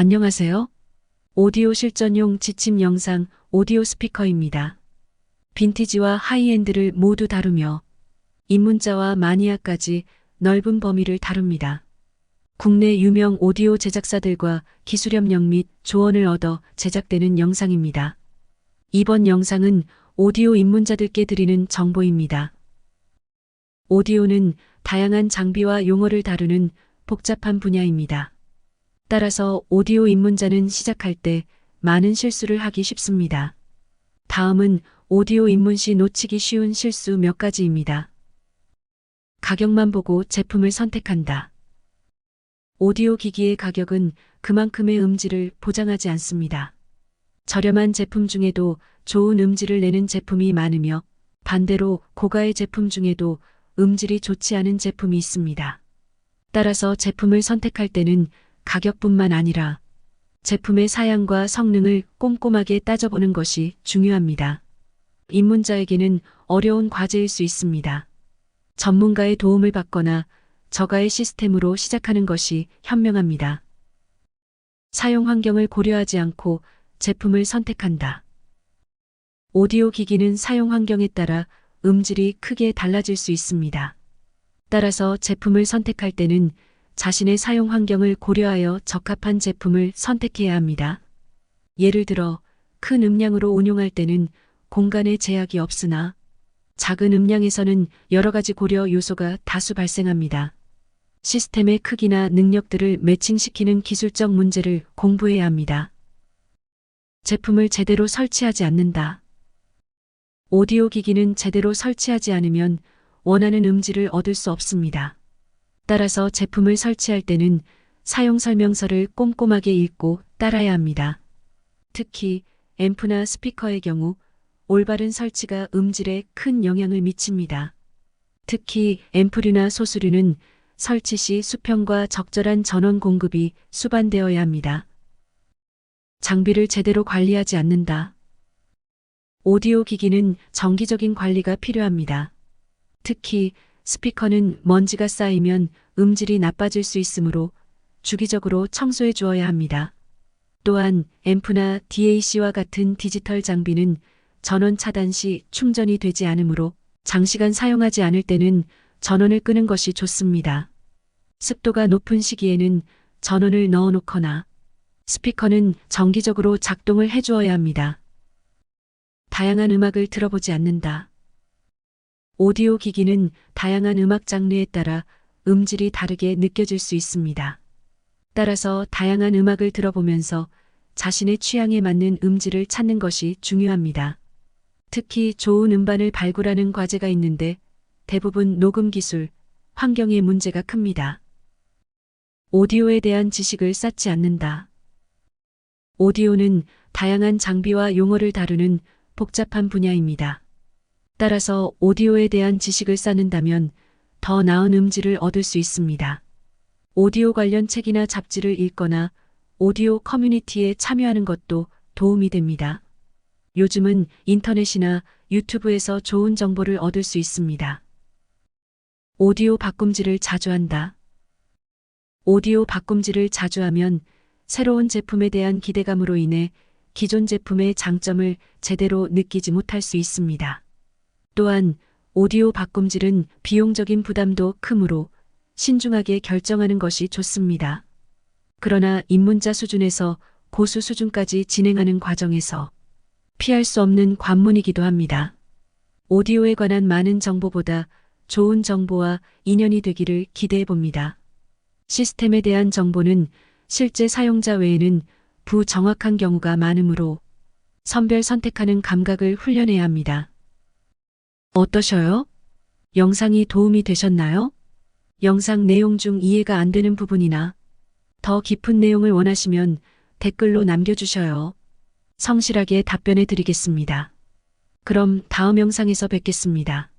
안녕하세요. 오디오 실전용 지침 영상 오디오 스피커입니다. 빈티지와 하이엔드를 모두 다루며 입문자와 마니아까지 넓은 범위를 다룹니다. 국내 유명 오디오 제작사들과 기술 협력 및 조언을 얻어 제작되는 영상입니다. 이번 영상은 오디오 입문자들께 드리는 정보입니다. 오디오는 다양한 장비와 용어를 다루는 복잡한 분야입니다. 따라서 오디오 입문자는 시작할 때 많은 실수를 하기 쉽습니다. 다음은 오디오 입문 시 놓치기 쉬운 실수 몇 가지입니다. 가격만 보고 제품을 선택한다. 오디오 기기의 가격은 그만큼의 음질을 보장하지 않습니다. 저렴한 제품 중에도 좋은 음질을 내는 제품이 많으며 반대로 고가의 제품 중에도 음질이 좋지 않은 제품이 있습니다. 따라서 제품을 선택할 때는 가격뿐만 아니라 제품의 사양과 성능을 꼼꼼하게 따져보는 것이 중요합니다. 입문자에게는 어려운 과제일 수 있습니다. 전문가의 도움을 받거나 저가의 시스템으로 시작하는 것이 현명합니다. 사용 환경을 고려하지 않고 제품을 선택한다. 오디오 기기는 사용 환경에 따라 음질이 크게 달라질 수 있습니다. 따라서 제품을 선택할 때는 자신의 사용 환경을 고려하여 적합한 제품을 선택해야 합니다. 예를 들어 큰 음량으로 운용할 때는 공간에 제약이 없으나 작은 음량에서는 여러 가지 고려 요소가 다수 발생합니다. 시스템의 크기나 능력들을 매칭시키는 기술적 문제를 공부해야 합니다. 제품을 제대로 설치하지 않는다. 오디오 기기는 제대로 설치하지 않으면 원하는 음질을 얻을 수 없습니다. 따라서 제품을 설치할 때는 사용 설명서를 꼼꼼하게 읽고 따라야 합니다. 특히 앰프나 스피커의 경우 올바른 설치가 음질에 큰 영향을 미칩니다. 특히 앰프류나 소수류는 설치 시 수평과 적절한 전원 공급이 수반되어야 합니다. 장비를 제대로 관리하지 않는다. 오디오 기기는 정기적인 관리가 필요합니다. 특히 스피커는 먼지가 쌓이면 음질이 나빠질 수 있으므로 주기적으로 청소해 주어야 합니다. 또한 앰프나 DAC와 같은 디지털 장비는 전원 차단 시 충전이 되지 않으므로 장시간 사용하지 않을 때는 전원을 끄는 것이 좋습니다. 습도가 높은 시기에는 전원을 넣어 놓거나 스피커는 정기적으로 작동을 해 주어야 합니다. 다양한 음악을 들어보지 않는다. 오디오 기기는 다양한 음악 장르에 따라 음질이 다르게 느껴질 수 있습니다. 따라서 다양한 음악을 들어보면서 자신의 취향에 맞는 음질을 찾는 것이 중요합니다. 특히 좋은 음반을 발굴하는 과제가 있는데 대부분 녹음 기술, 환경의 문제가 큽니다. 오디오에 대한 지식을 쌓지 않는다. 오디오는 다양한 장비와 용어를 다루는 복잡한 분야입니다. 따라서 오디오에 대한 지식을 쌓는다면 더 나은 음질을 얻을 수 있습니다. 오디오 관련 책이나 잡지를 읽거나 오디오 커뮤니티에 참여하는 것도 도움이 됩니다. 요즘은 인터넷이나 유튜브에서 좋은 정보를 얻을 수 있습니다. 오디오 바꿈질을 자주 한다. 오디오 바꿈질을 자주 하면 새로운 제품에 대한 기대감으로 인해 기존 제품의 장점을 제대로 느끼지 못할 수 있습니다. 또한 오디오 바꿈질은 비용적인 부담도 크므로 신중하게 결정하는 것이 좋습니다. 그러나 입문자 수준에서 고수 수준까지 진행하는 과정에서 피할 수 없는 관문이기도 합니다. 오디오에 관한 많은 정보보다 좋은 정보와 인연이 되기를 기대해 봅니다. 시스템에 대한 정보는 실제 사용자 외에는 부정확한 경우가 많으므로 선별 선택하는 감각을 훈련해야 합니다. 어떠셔요? 영상이 도움이 되셨나요? 영상 내용 중 이해가 안 되는 부분이나 더 깊은 내용을 원하시면 댓글로 남겨주셔요. 성실하게 답변해 드리겠습니다. 그럼 다음 영상에서 뵙겠습니다.